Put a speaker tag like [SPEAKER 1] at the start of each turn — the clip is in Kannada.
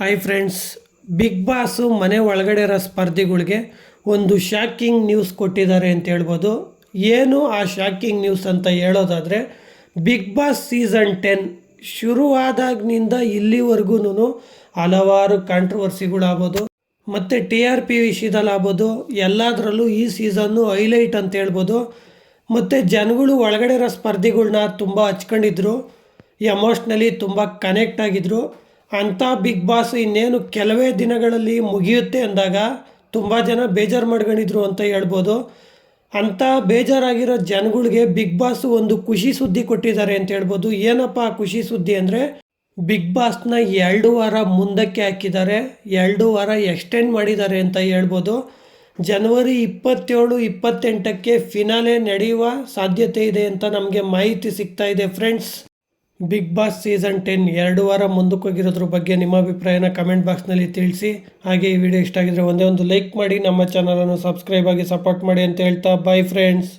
[SPEAKER 1] ಹಾಯ್ ಫ್ರೆಂಡ್ಸ್ ಬಿಗ್ ಬಾಸು ಮನೆ ಒಳಗಡೆ ಇರೋ ಸ್ಪರ್ಧಿಗಳಿಗೆ ಒಂದು ಶಾಕಿಂಗ್ ನ್ಯೂಸ್ ಕೊಟ್ಟಿದ್ದಾರೆ ಅಂತ ಹೇಳ್ಬೋದು. ಏನು ಆ ಶಾಕಿಂಗ್ ನ್ಯೂಸ್ ಅಂತ ಹೇಳೋದಾದರೆ ಬಿಗ್ ಬಾಸ್ ಸೀಸನ್ ಟೆನ್ ಶುರುವಾದಾಗಿನಿಂದ ಇಲ್ಲಿವರೆಗೂ ಹಲವಾರು ಕಾಂಟ್ರವರ್ಸಿಗಳಾಗ್ಬೋದು ಮತ್ತು ಟಿ ಆರ್ ಪಿ ವಿಷಯದಲ್ಲಾಗ್ಬೋದು, ಎಲ್ಲದರಲ್ಲೂ ಈ ಸೀಸನ್ನು ಹೈಲೈಟ್ ಅಂತ ಹೇಳ್ಬೋದು. ಮತ್ತು ಜನಗಳು ಒಳಗಡೆ ಇರೋ ಸ್ಪರ್ಧಿಗಳನ್ನ ತುಂಬ ಹಚ್ಕೊಂಡಿದ್ರು. ಎಮೋಷ್ನಲಿ ತುಂಬ ಕನೆಕ್ಟ್ ಆಗಿದ್ರು. ಅಂಥ ಬಿಗ್ ಬಾಸ್ ಇನ್ನೇನು ಕೆಲವೇ ದಿನಗಳಲ್ಲಿ ಮುಗಿಯುತ್ತೆ ಅಂದಾಗ ತುಂಬ ಜನ ಬೇಜಾರು ಮಾಡ್ಕೊಂಡಿದ್ರು ಅಂತ ಹೇಳ್ಬೋದು. ಅಂಥ ಬೇಜಾರಾಗಿರೋ ಜನಗಳಿಗೆ ಬಿಗ್ ಬಾಸ್ ಒಂದು ಖುಷಿ ಸುದ್ದಿ ಕೊಟ್ಟಿದ್ದಾರೆ ಅಂತ ಹೇಳ್ಬೋದು. ಏನಪ್ಪ ಖುಷಿ ಸುದ್ದಿ ಅಂದರೆ ಬಿಗ್ ಬಾಸ್ನ ಎರಡು ವಾರ ಮುಂದಕ್ಕೆ ಹಾಕಿದ್ದಾರೆ. ಎರಡು ವಾರ ಎಕ್ಸ್ಟೆಂಡ್ ಮಾಡಿದ್ದಾರೆ ಅಂತ ಹೇಳ್ಬೋದು. ಜನವರಿ ಇಪ್ಪತ್ತೇಳು, ಇಪ್ಪತ್ತೆಂಟಕ್ಕೆ ಫಿನಾಲೆ ನಡೆಯುವ ಸಾಧ್ಯತೆ ಇದೆ ಅಂತ ನಮಗೆ ಮಾಹಿತಿ ಸಿಗ್ತಾ ಇದೆ friends. Bigg Boss season ten ಎರಡು ವಾರ ಮುಂದಕ್ಕೆ ಹೋಗಿರೋದ್ರ ಬಗ್ಗೆ ನಿಮ್ಮ ಅಭಿಪ್ರಾಯನ ಕಮೆಂಟ್ ಬಾಕ್ಸ್ನಲ್ಲಿ ತಿಳಿಸಿ. ಹಾಗೆ ಈ ವಿಡಿಯೋ ಇಷ್ಟ ಆಗಿದ್ರೆ ಒಂದೇ ಒಂದು ಲೈಕ್ ಮಾಡಿ. ನಮ್ಮ ಚಾನಲನ್ನು ಸಬ್ಸ್ಕ್ರೈಬ್ ಆಗಿ ಸಪೋರ್ಟ್ ಮಾಡಿ ಅಂತ ಹೇಳ್ತಾ ಬೈ ಫ್ರೆಂಡ್ಸ್